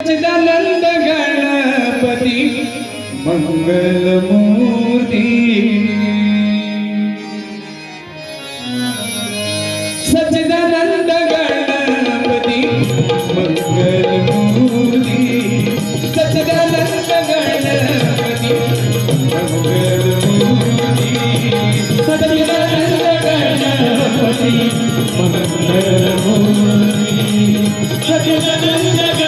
गजानंद गणपती मंगलमूर्ती सच्चिदानंद गणपती मंगलमूर्ती सच्चिदानंद गणपती मंगलमूर्ती सच्चिदानंद गणपती मंगलमूर्ती सच्चिदानंद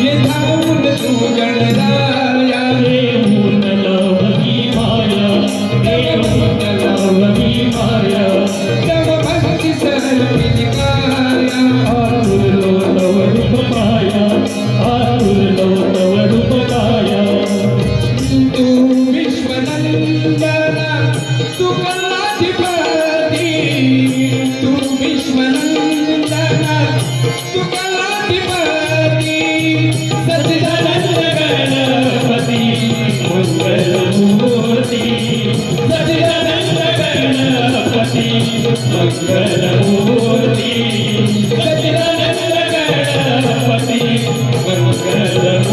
ये धाम में तू जड़दा 그 し僕らのい